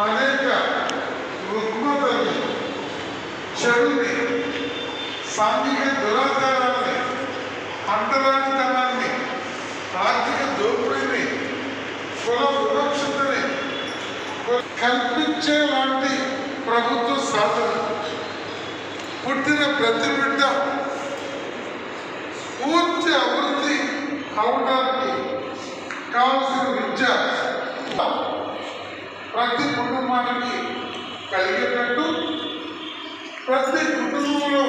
అనేక రుగ్మతల్ని చెడుని సాంఘిక దురాచారాన్ని అంటరానితనాన్ని ఆర్థిక దోపిడీని కుల వివక్షతని కల్పించేలాంటి ప్రభుత్వ సాధన. పుట్టిన ప్రతి బిడ్డ కావలసిన విద్య ప్రతి కుటుంబానికి కలిగేటట్టు ప్రతి కుటుంబంలో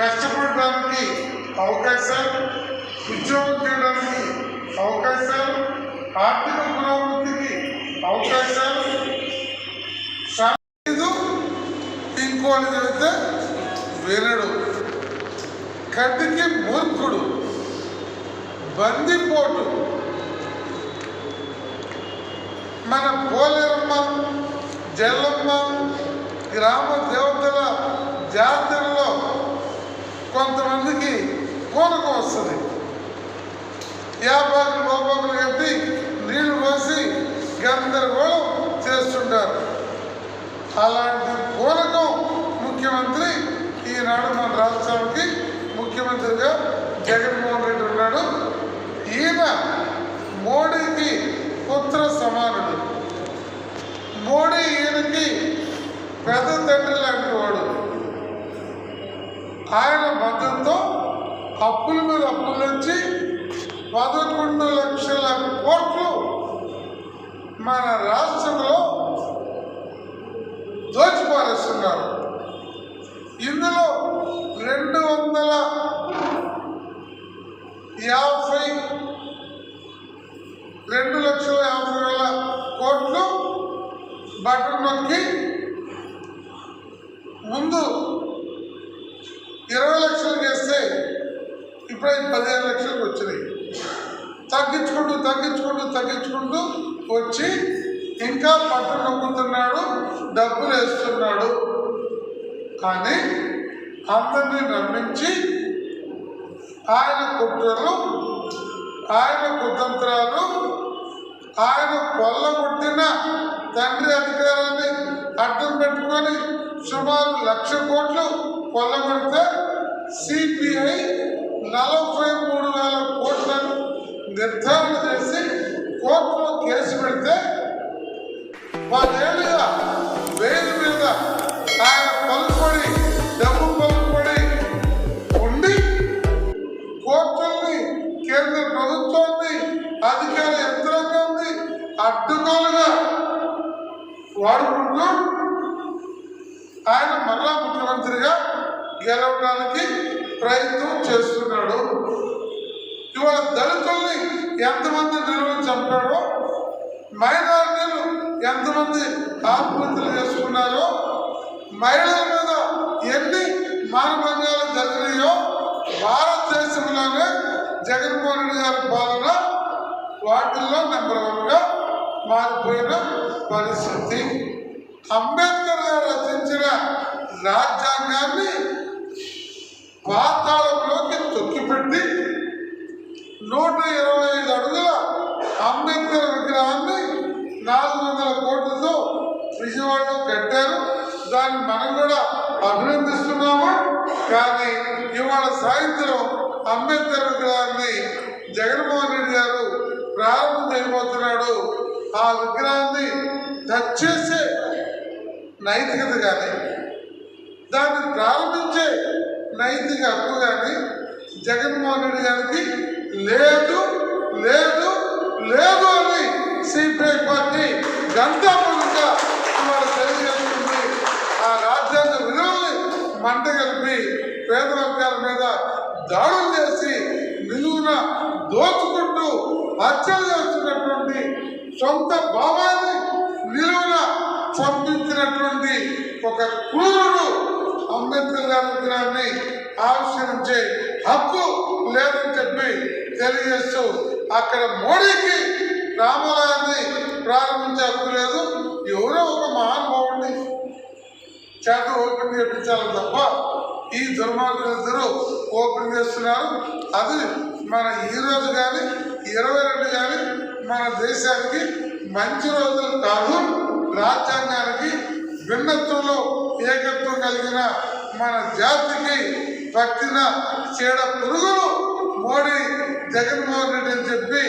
కష్టపడడానికి అవకాశాలు ఉద్యోగం చేయడానికి అవకాశాలు ఆర్థిక పురోగతికి అవకాశాలు. సాధిదు ఇంకోటి చెబితే వినడు. కటికి మూర్ఖుడు బందిపోటు. మన పోలేరమ్మ జల్లమ్మ గ్రామ దేవతల జాతరలో కొంతమందికి పూనకం వస్తుంది. యాపాకులు లోపాకులు కట్టి నీళ్ళు పోసి గందరగోళం చేస్తుంటారు. అలాంటి కోనకం ముఖ్యమంత్రి ఈనాడు మన రాష్ట్రానికి ముఖ్యమంత్రిగా జగన్మోహన్ రెడ్డి ఉన్నాడు. ఈయన మోడీ పుత్ర సమానుడు. మోడీ ఈయనకి పెద్ద తండ్రి లాంటి వాడు. ఆయన మద్దతుతో అప్పుల మీద అప్పుల నుంచి పదకొండు లక్షల కోట్లు మన రాష్ట్రంలో దోచిపారేస్తున్నారు. ఇందులో రెండు వందల యాభై రెండు లక్షల యాభై వేల కోట్లు బటన్ నొక్కి ముందు ఇరవై లక్షలు చేస్తే ఇప్పుడే పదిహేను లక్షలకు వచ్చినాయి. తగ్గించుకుంటూ తగ్గించుకుంటూ తగ్గించుకుంటూ వచ్చి ఇంకా పట్టు నొక్కుతున్నాడు డబ్బులు వేస్తున్నాడు. కానీ అందరినీ నమ్మించి ఆయన కుట్రలు ఆయన కుతంత్రాలు ఆయన కొల్లగొట్టిన తండ్రి అధికారాన్ని అడ్డం పెట్టుకొని సుమారు లక్ష కోట్లు కొల్లగొడితే సిపిఐ నలభై మూడు వేల కోట్లను నిర్ధారణ చేసి కోర్టులో కేసు పెడితే పదేళ్ళుగా అడ్డుకోలుగా వాడుకుంటూ ఆయన మరలా ముఖ్యమంత్రిగా గెలవడానికి ప్రయత్నం చేస్తున్నాడు. ఇవాళ దళితుల్ని ఎంతమంది నిలువలు చంపాడో మైనారిటీలు ఎంతమంది ఆత్మహత్యలు చేసుకున్నారో మహిళల మీద ఎన్ని మానభంగాలు జరిగినాయో భారతదేశంలోనే జగన్మోహన్ రెడ్డి గారి పాలన వాటిల్లో నెంబర్ వన్గా మారిపోయిన పరిస్థితి. అంబేద్కర్ గారు రచించిన రాజ్యాంగాన్ని పాతాళంలోకి తొక్కిపెట్టి నూట ఇరవై ఐదు అడుగుల అంబేద్కర్ విగ్రహాన్ని నాలుగు వందల కోట్లతో విజయవాడలో కట్టారు. దాన్ని మనం కూడా అభినందిస్తున్నాము. కానీ ఇవాళ సాయంత్రం అంబేద్కర్ విగ్రహాన్ని జగన్మోహన్ రెడ్డి గారు ప్రారంభం చేయబోతున్నాడు. ఆ విగ్రహాన్ని టచ్ చేసే నైతికత కానీ దాన్ని ప్రారంభించే నైతిక హక్కు కానీ జగన్మోహన్ రెడ్డి గారికి లేదు లేదు లేదు అని సిపిఐ పార్టీ గంటాపరంగా ఇవాళ తెలియజేస్తుంది. ఆ రాజ్యాంగ విలువల్ని మంట కలిపి పేద వర్గాల మీద దాడులు చేసి నిలువున దోచుకుంటూ హత్యలు చేస్తున్నటువంటి సొంత బాబాన్ని నిలువున చంపించినటువంటి ఒక క్రూరుడు అంబేద్కర్ గారి విగ్రహాన్ని ఆవిష్కరించే హక్కు లేదని చెప్పి తెలియజేస్తూ అక్కడ మోడీకి రామాలయాన్ని ప్రారంభించే హక్కు లేదు. ఎవరో ఒక మహానుభావుడిని చేత ఓపెన్ చేయించాలి తప్ప ఈ దుర్మార్గులిద్దరూ ఓపెన్ చేస్తున్నారు. అది మన ఈ రోజు కానీ ఇరవై రెండు కానీ మన దేశానికి మంచి రోజులు కాదు రాజ్యాంగానికి భిన్నత్వంలో ఏకత్వం కలిగిన మన జాతికి పట్టిన చీడ పురుగులు మోడీ జగన్మోహన్ రెడ్డి అని చెప్పి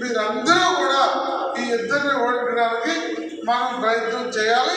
మీరందరూ కూడా ఈ ఇద్దరిని ఓడించడానికి మనం ప్రయత్నం చేయాలి.